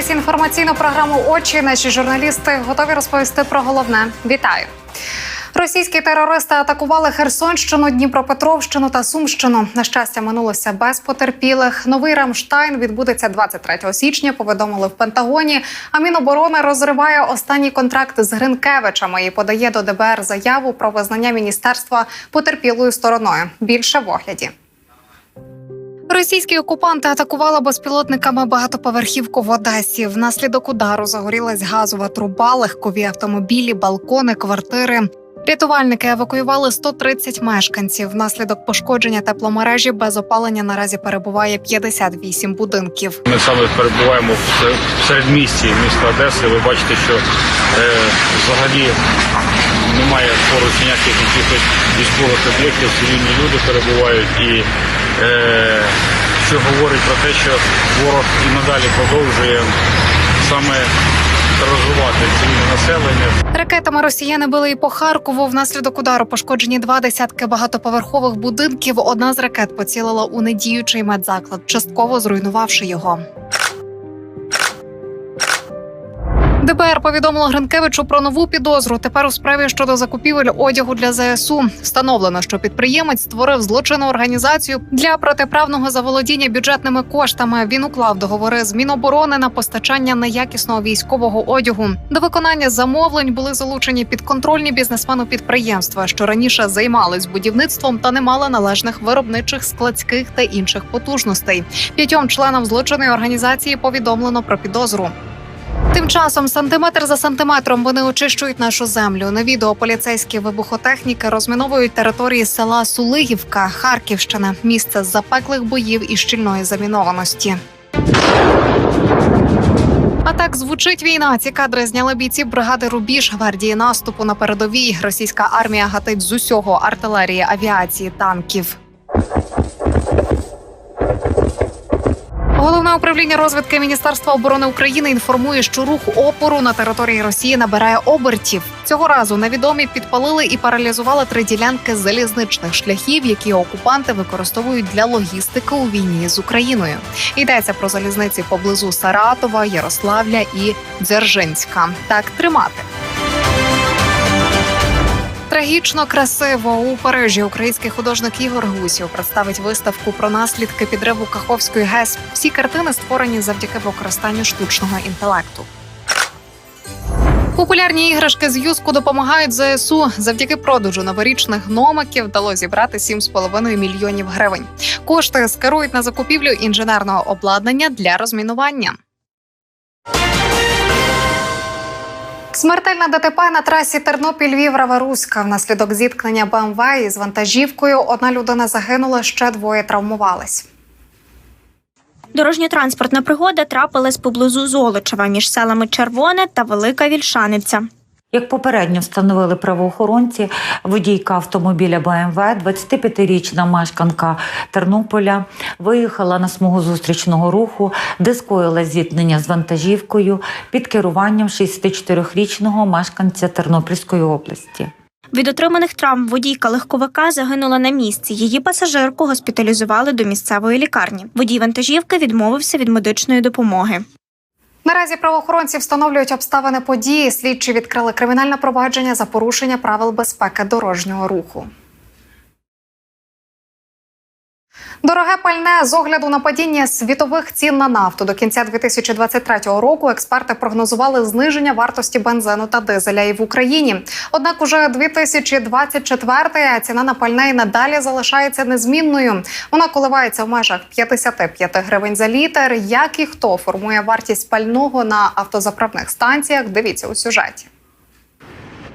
дивитесь інформаційну програму Очі. Наші журналісти готові розповісти про головне. Вітаю. Російські терористи атакували Херсонщину, Дніпропетровщину та Сумщину. На щастя, минулося без потерпілих. Новий Рамштайн відбудеться 23 січня. Повідомили в Пентагоні. А Міноборони розриває останній контракт з Гринкевичами і подає до ДБР заяву про визнання міністерства потерпілою стороною. Більше в огляді. Російські окупанти атакували безпілотниками багатоповерхівку в Одесі. Внаслідок удару загорілась газова труба, легкові автомобілі, балкони, квартири. Рятувальники евакуювали 130 мешканців. Внаслідок пошкодження тепломережі без опалення наразі перебуває 58 будинків. Ми саме перебуваємо в середмісті міста Одеси. Ви бачите, що е, взагалі немає поруч ніяких якихось військових об'єктів, цивільні люди перебувають і е, що говорить про те, що ворог і надалі продовжує саме тероризувати цивільне населення. Ракетами росіяни били і по Харкову. Внаслідок удару пошкоджені два десятки багатоповерхових будинків. Одна з ракет поцілила у недіючий медзаклад, частково зруйнувавши його. ДБР повідомило Гринкевичу про нову підозру. Тепер у справі щодо закупівель одягу для ЗСУ встановлено, що підприємець створив злочинну організацію для протиправного заволодіння бюджетними коштами. Він уклав договори з Міноборони на постачання неякісного військового одягу. До виконання замовлень були залучені підконтрольні бізнесмену підприємства, що раніше займались будівництвом та не мали належних виробничих, складських та інших потужностей. П'ятьом членам злочинної організації повідомлено про підозру. Тим часом сантиметр за сантиметром вони очищують нашу землю. На відео поліцейські вибухотехніки розміновують території села Сулигівка, Харківщина, місце запеклих боїв і щільної замінованості. А так звучить війна. Ці кадри зняли бійці бригади Рубіж гвардії наступу на передовій. Російська армія гатить з усього артилерії, авіації, танків. Головне управління розвідки Міністерства оборони України інформує, що рух опору на території Росії набирає обертів. Цього разу невідомі підпалили і паралізували три ділянки залізничних шляхів, які окупанти використовують для логістики у війні з Україною. Йдеться про залізниці поблизу Саратова, Ярославля і Дзержинська. Так тримати. Трагічно красиво у Парижі український художник Ігор Гусів представить виставку про наслідки підриву Каховської ГЕС. Всі картини створені завдяки використанню штучного інтелекту. Популярні іграшки з юску допомагають ЗСУ. Завдяки продажу новорічних гномиків вдалося зібрати 7,5 мільйонів гривень. Кошти скерують на закупівлю інженерного обладнання для розмінування. Смертельна ДТП на трасі Тернопіль Львів Руська. Внаслідок зіткнення БМВ із вантажівкою одна людина загинула, ще двоє травмувались. Дорожньо-транспортна пригода трапилась поблизу Золочева між селами Червоне та Велика Вільшаниця. Як попередньо встановили правоохоронці, водійка автомобіля БМВ, 25-річна мешканка Тернополя, виїхала на смугу зустрічного руху, де скоїла зіткнення з вантажівкою під керуванням 64-річного мешканця Тернопільської області. Від отриманих травм водійка легковика загинула на місці. Її пасажирку госпіталізували до місцевої лікарні. Водій вантажівки відмовився від медичної допомоги. Наразі правоохоронці встановлюють обставини події. Слідчі відкрили кримінальне провадження за порушення правил безпеки дорожнього руху. Дороге пальне з огляду на падіння світових цін на нафту до кінця 2023 року. Експерти прогнозували зниження вартості бензину та дизеля і в Україні. Однак, уже 2024 ціна на пальне і надалі залишається незмінною. Вона коливається в межах 55 гривень за літр. Як і хто формує вартість пального на автозаправних станціях? Дивіться у сюжеті.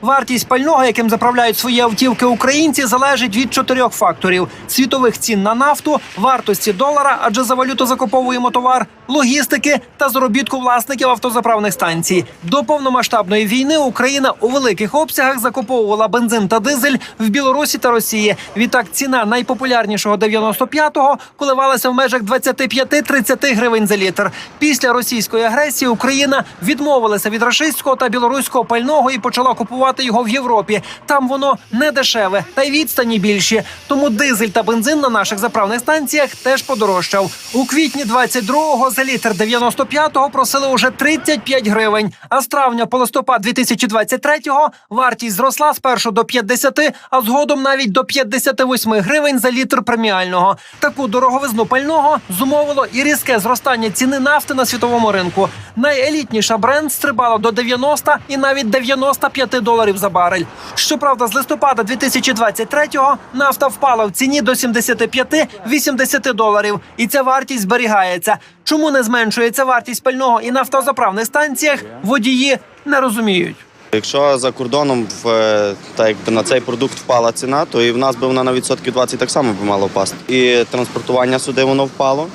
Вартість пального, яким заправляють свої автівки українці, залежить від чотирьох факторів: світових цін на нафту, вартості долара, адже за валюту закуповуємо товар, логістики та заробітку власників автозаправних станцій. До повномасштабної війни Україна у великих обсягах закуповувала бензин та дизель в Білорусі та Росії. Відтак ціна найпопулярнішого 95-го коливалася в межах 25-30 гривень за літр. Після російської агресії Україна відмовилася від рашистського та білоруського пального і почала купувати купувати його в Європі. Там воно не дешеве, та й відстані більші. Тому дизель та бензин на наших заправних станціях теж подорожчав. У квітні 22-го за літр 95-го просили уже 35 гривень. А з травня по листопад 2023-го вартість зросла спершу до 50, а згодом навіть до 58 гривень за літр преміального. Таку дороговизну пального зумовило і різке зростання ціни нафти на світовому ринку. Найелітніша бренд стрибала до 90 і навіть 95 доларів за барель. Щоправда, з листопада 2023-го нафта впала в ціні до 75-80 доларів, і ця вартість зберігається. Чому не зменшується вартість пального і на автозаправних станціях? Водії не розуміють. Якщо за кордоном в е, так якби на цей продукт впала ціна, то і в нас би вона на відсотків 20 так само би мало впасти. І транспортування сюди воно впало.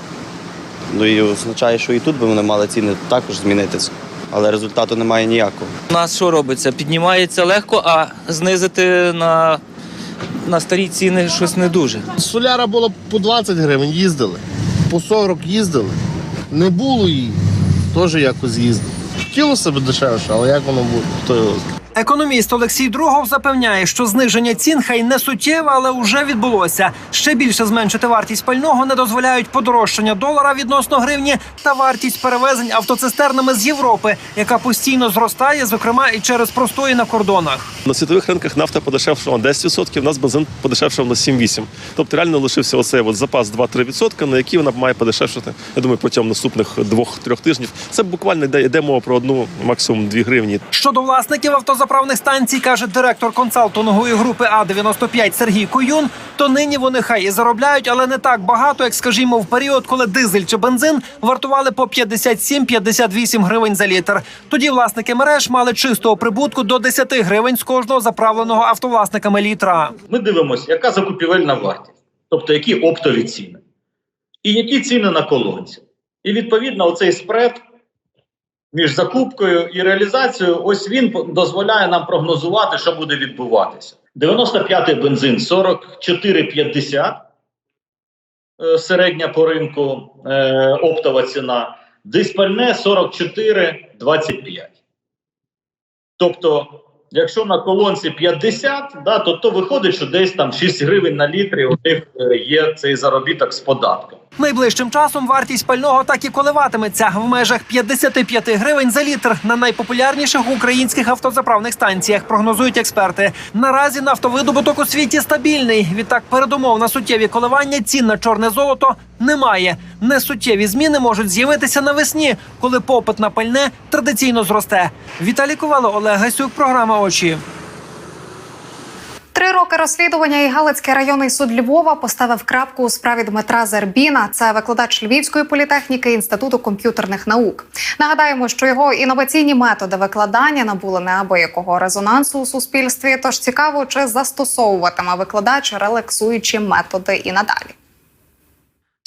Ну і означає, що і тут би вони мали ціни також змінитися. Але результату немає ніякого. У нас що робиться? Піднімається легко, а знизити на, на старі ціни щось не дуже. Соляра була по 20 гривень, їздили. По 40 їздили. Не було її. Теж якось їздили. Хотілося б дешевше, але як воно буде, хто його знає. Економіст Олексій Другов запевняє, що зниження цін хай не суттєве, але вже відбулося. Ще більше зменшити вартість пального не дозволяють подорожчання долара відносно гривні та вартість перевезень автоцистернами з Європи, яка постійно зростає, зокрема і через простої на кордонах. На світових ринках нафта подешевшала на 10%, у нас бензин подешевшав на 7-8%. Тобто реально лишився оцей от запас 2-3%, на який вона має подешевшити, я думаю, протягом наступних 2-3 тижнів. Це буквально йде, йде мова про одну, максимум 2 гривні. Щодо власників автозаправних станцій, каже директор консалтингової групи А 95 Сергій Куюн, то нині вони хай і заробляють, але не так багато, як скажімо, в період, коли дизель чи бензин вартували по 57-58 гривень за літр. Тоді власники мереж мали чистого прибутку до 10 гривень з кожного заправленого автовласниками літра. ми дивимося, яка закупівельна вартість, тобто які оптові ціни, і які ціни на колонці. І відповідно, оцей спред між закупкою і реалізацією, ось він дозволяє нам прогнозувати, що буде відбуватися. 95-й бензин 44,50 е, середня по ринку е, оптова ціна, диспальне 44,25. Тобто, якщо на колонці 50, да, то, то виходить, що десь там 6 гривень на літрі у них е, є цей заробіток з податком. Найближчим часом вартість пального так і коливатиметься в межах 55 гривень за літр на найпопулярніших українських автозаправних станціях. Прогнозують експерти. Наразі нафтовидобуток у світі стабільний. Відтак передумов на суттєві коливання цін на чорне золото немає. Несуттєві зміни можуть з'явитися навесні, коли попит на пальне традиційно зросте. Віталій Ковало, Олег Гасюк, програма очі. Три роки розслідування і Галицький районний суд Львова поставив крапку у справі Дмитра Зербіна. Це викладач Львівської політехніки інституту комп'ютерних наук. Нагадаємо, що його інноваційні методи викладання набули неабиякого резонансу у суспільстві. Тож цікаво, чи застосовуватиме викладач релаксуючі методи і надалі.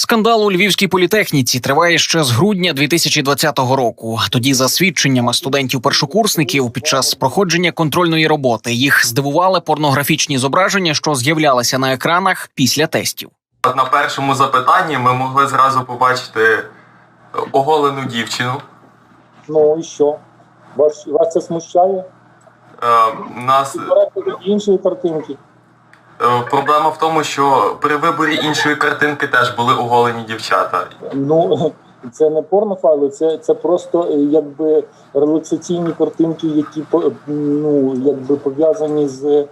Скандал у львівській політехніці триває ще з грудня 2020 року. Тоді, за свідченнями студентів-першокурсників, під час проходження контрольної роботи їх здивували порнографічні зображення, що з'являлися на екранах після тестів. На першому запитанні ми могли зразу побачити оголену дівчину. Ну і що? Вас, вас це смущає? Е, Нас іншої картинки. Е, проблема в тому, що при виборі іншої картинки теж були оголені дівчата. Ну, це не порнофайли, це, це просто е, якби релаксаційні картинки, які ну, якби пов'язані з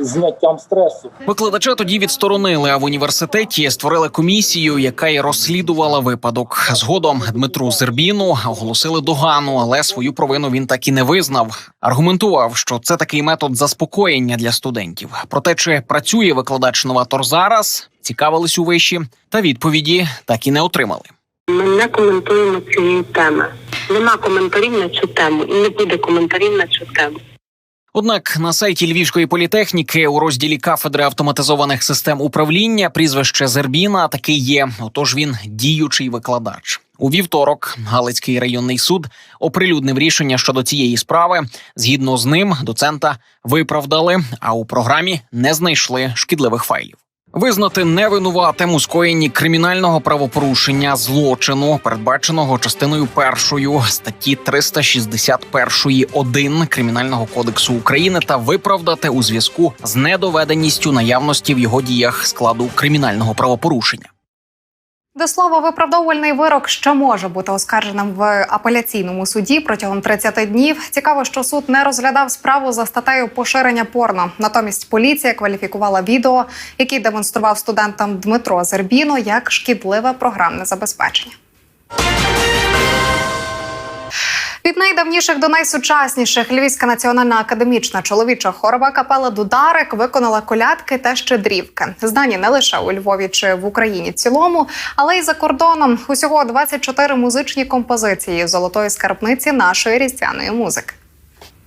зняттям стресу. Викладача тоді відсторонили, а в університеті створили комісію, яка й розслідувала випадок. Згодом Дмитру Зербіну оголосили догану, але свою провину він так і не визнав. Аргументував, що це такий метод заспокоєння для студентів. Проте, чи працює викладач-новатор зараз, цікавились у виші, та відповіді так і не отримали. Ми не коментуємо цієї теми. Нема коментарів на цю тему і не буде коментарів на цю тему. Однак на сайті Львівської політехніки у розділі кафедри автоматизованих систем управління прізвище Зербіна таки є. Отож він діючий викладач. У вівторок Галицький районний суд оприлюднив рішення щодо цієї справи. Згідно з ним, доцента виправдали, а у програмі не знайшли шкідливих файлів. Визнати невинуватим у скоєнні кримінального правопорушення злочину, передбаченого частиною першою статті 361 1 кримінального кодексу України, та виправдати у зв'язку з недоведеністю наявності в його діях складу кримінального правопорушення. До слова, виправдовувальний вирок що може бути оскарженим в апеляційному суді протягом 30 днів. Цікаво, що суд не розглядав справу за статтею поширення порно. Натомість поліція кваліфікувала відео, який демонстрував студентам Дмитро Зербіно як шкідливе програмне забезпечення. Від найдавніших до найсучасніших Львівська національна академічна чоловіча хорова капела Дударик виконала колядки та щедрівки. Здані не лише у Львові чи в Україні цілому, але й за кордоном. Усього 24 музичні композиції золотої скарбниці нашої різдвяної музики.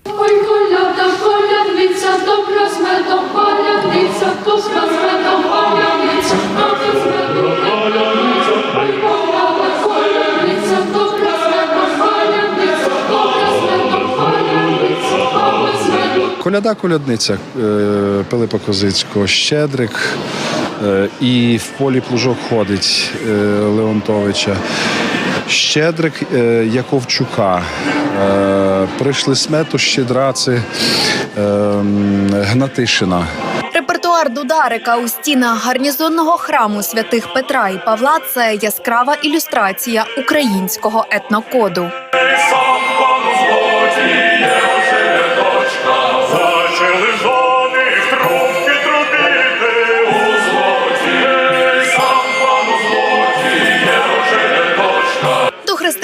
Ой, коляда, колядниця, добра медом, колядниця, з медом, колядниця, добра з Коляда колядниця е, Пилипа Козицького, Щедрик е, і в полі плужок ходить е, Леонтовича. Щедрик Яковчука. Прийшли смету Щедраци Гнатишина. Репертуар Дударика у стінах гарнізонного храму святих Петра і Павла це яскрава ілюстрація українського етнокоду.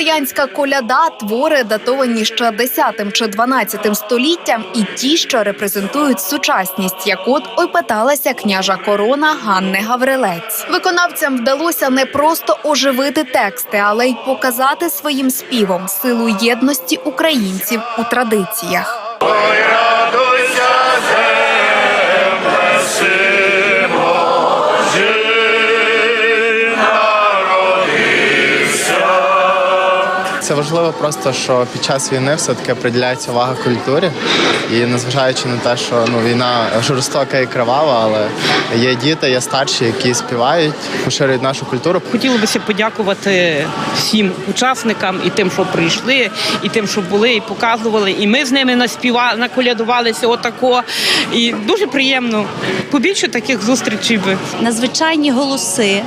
Дохристиянська коляда твори датовані ще 10 чи 12 століттям, і ті, що репрезентують сучасність, як от опиталася княжа корона Ганни Гаврилець. Виконавцям вдалося не просто оживити тексти, але й показати своїм співом силу єдності українців у традиціях. Це важливо просто, що під час війни все-таки приділяється увага культурі. І незважаючи на те, що ну, війна жорстока і кривава, але є діти, є старші, які співають, поширюють нашу культуру. Хотілося б подякувати всім учасникам і тим, що прийшли, і тим, що були, і показували. І ми з ними наспіва, наколядувалися отако. І дуже приємно. Побільше таких зустрічей би. надзвичайні голоси,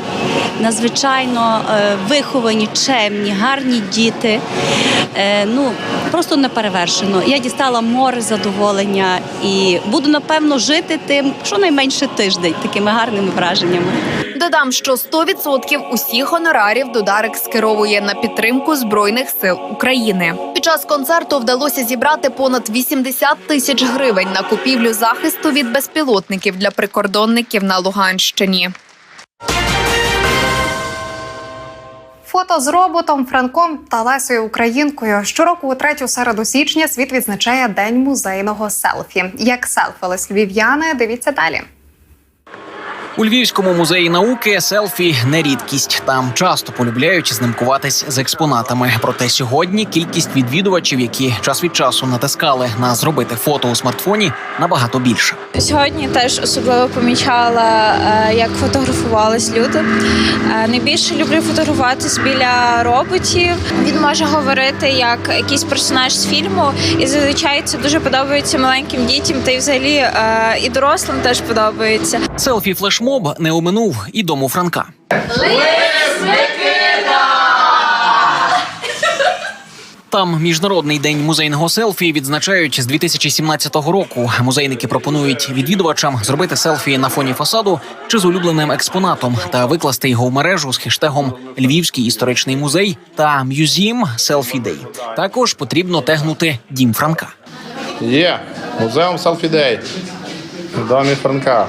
надзвичайно е, виховані, чемні, гарні діти. Е, ну просто неперевершено. Я дістала море задоволення і буду напевно жити тим щонайменше тиждень такими гарними враженнями. Додам, що 100% усіх гонорарів Дударик скеровує на підтримку збройних сил України. Під час концерту вдалося зібрати понад 80 тисяч гривень на купівлю захисту від безпілотників для прикордонників на Луганщині. Фото з роботом, Франком та Лесою Українкою. Щороку у третю середу січня світ відзначає День музейного селфі. Як селфились львів'яни, дивіться далі. У Львівському музеї науки селфі не рідкість. Там часто полюбляють знімкуватись з експонатами. Проте сьогодні кількість відвідувачів, які час від часу натискали на зробити фото у смартфоні, набагато більше. Сьогодні теж особливо помічала, е, як фотографувались люди. Е, Найбільше люблю фотографуватись біля роботів. Він може говорити як якийсь персонаж з фільму, і зазвичай це дуже подобається маленьким дітям, та й взагалі е, і дорослим теж подобається. Селфі флешмоб не оминув і дому Франка. Там міжнародний день музейного селфі відзначають з 2017 року. Музейники пропонують відвідувачам зробити селфі на фоні фасаду чи з улюбленим експонатом та викласти його в мережу з хештегом Львівський історичний музей та Museum Selfie Day. Також потрібно тегнути дім Франка. Є музеум Селфі Дей. Домі Франка.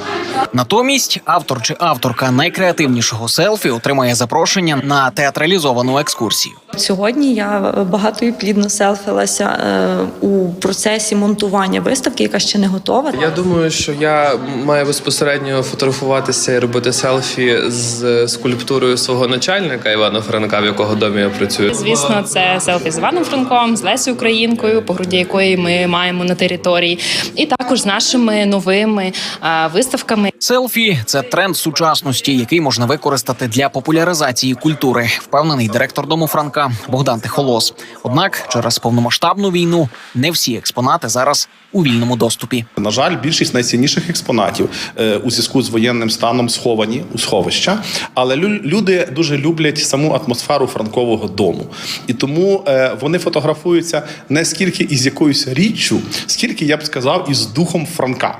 Натомість автор чи авторка найкреативнішого селфі отримає запрошення на театралізовану екскурсію. Сьогодні я багато і плідно селфилася е, у процесі монтування виставки, яка ще не готова. Я думаю, що я маю безпосередньо фотографуватися і робити селфі з скульптурою свого начальника Івана Франка, в якого домі я працюю. Звісно, це селфі з Іваном Франком, з Лесею Українкою, по груді якої ми маємо на території, і також з нашими новими а, виставками, селфішами. Селфі це тренд сучасності, який можна використати для популяризації культури, впевнений директор дому Франка Богдан Тихолос. Однак, через повномасштабну війну не всі експонати зараз у вільному доступі. На жаль, більшість найцінніших експонатів е, у зв'язку з воєнним станом сховані у сховища, але лю- люди дуже люблять саму атмосферу франкового дому, і тому е, вони фотографуються не скільки із якоюсь річчю, скільки я б сказав, із духом Франка.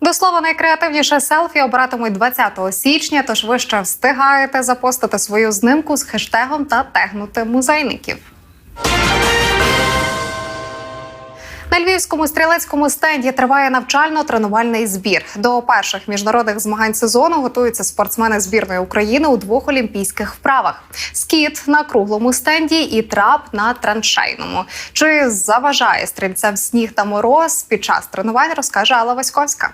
До слова, найкреативніше селфі обиратимуть 20 січня. Тож ви ще встигаєте запостити свою знимку з хештегом та тегнути музейників. На львівському стрілецькому стенді триває навчально-тренувальний збір. До перших міжнародних змагань сезону готуються спортсмени збірної України у двох олімпійських вправах: скіт на круглому стенді і трап на траншейному. Чи заважає стрільцям сніг та мороз під час тренувань, розкаже Алла Васьковська.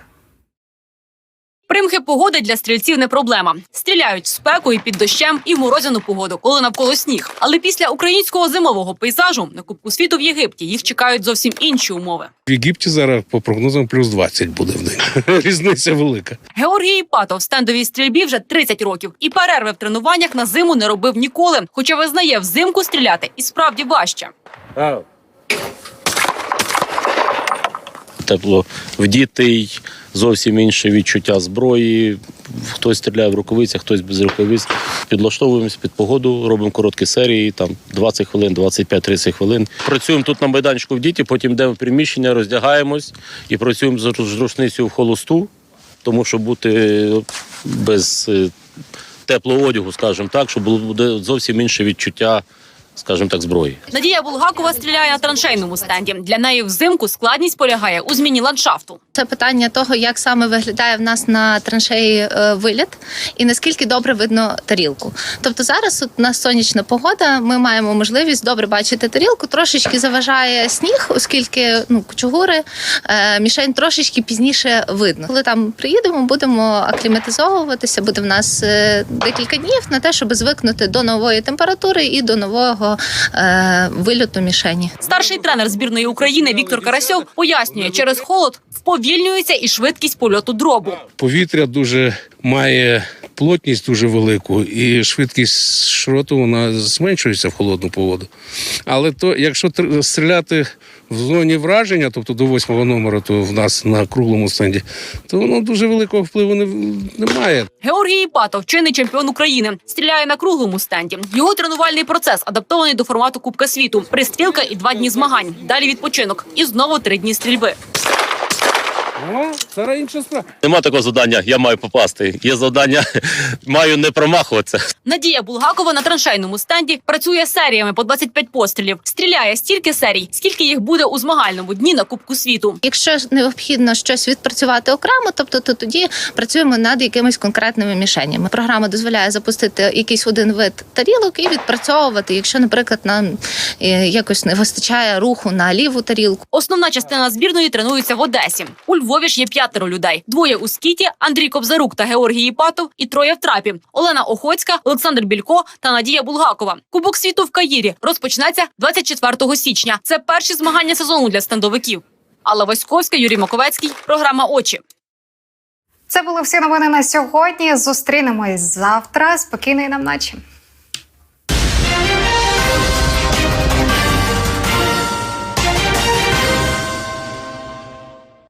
Примхи погоди для стрільців не проблема. Стріляють в спеку і під дощем, і в морозяну погоду, коли навколо сніг. Але після українського зимового пейзажу на Кубку світу в Єгипті їх чекають зовсім інші умови. В Єгипті зараз по прогнозам плюс 20 буде в день. Різниця велика. Георгій Іпатов в стендовій стрільбі вже 30 років і перерви в тренуваннях на зиму не робив ніколи. Хоча визнає, взимку стріляти і справді важче. Тепло вдітий, зовсім інше відчуття зброї. Хтось стріляє в рукавицях, хтось без рукавиць. Підлаштовуємось під погоду, робимо короткі серії, там 20 хвилин, 25-30 хвилин. Працюємо тут на майданчику в діті, потім йдемо в приміщення, роздягаємось і працюємо з рушницею в холосту, тому що бути без е, теплого одягу, скажімо так, щоб було зовсім інше відчуття, скажімо так, зброї. Надія Булгакова стріляє на траншейному стенді. Для неї взимку складність полягає у зміні ландшафту. Це питання того, як саме виглядає в нас на траншеї е, виліт і наскільки добре видно тарілку. Тобто зараз у нас сонячна погода, ми маємо можливість добре бачити тарілку. Трошечки заважає сніг, оскільки ну кучугури, е, мішень трошечки пізніше видно. Коли там приїдемо, будемо акліматизовуватися. Буде в нас е, декілька днів на те, щоб звикнути до нової температури і до нового е, вильоту мішені. Старший тренер збірної України Віктор Карасьов пояснює, через холод вповільнюється і швидкість польоту дробу. Повітря дуже має плотність дуже велику, і швидкість шроту вона зменшується в холодну погоду. Але то, якщо тр- стріляти в зоні враження, тобто до восьмого номера, то в нас на круглому стенді, то воно дуже великого впливу не, немає. Георгій Іпатов, чинний чемпіон України, стріляє на круглому стенді. Його тренувальний процес адаптований до формату Кубка світу. Пристрілка і два дні змагань. Далі відпочинок. І знову три дні стрільби. О, зараз інша справа. Нема такого завдання, я маю попасти. Є завдання, маю не промахуватися. Надія Булгакова на траншейному стенді працює серіями по 25 пострілів. Стріляє стільки серій, скільки їх буде у змагальному дні на Кубку світу. Якщо необхідно щось відпрацювати окремо, тобто то тоді працюємо над якимись конкретними мішенями. Програма дозволяє запустити якийсь один вид тарілок і відпрацьовувати, якщо, наприклад, нам якось не вистачає руху на ліву тарілку. Основна частина збірної тренується в Одесі. У Львові ж є п'ятеро людей: двоє у скіті, Андрій Кобзарук та Георгій Іпатов, і троє в трапі: Олена Охоцька, Олександр Білько та Надія Булгакова. Кубок світу в Каїрі розпочнеться 24 січня. Це перші змагання сезону для стендовиків. Алла Васьковська, Юрій Маковецький. Програма Очі. Це були всі новини на сьогодні. Зустрінемось завтра. Спокійної нам ночі.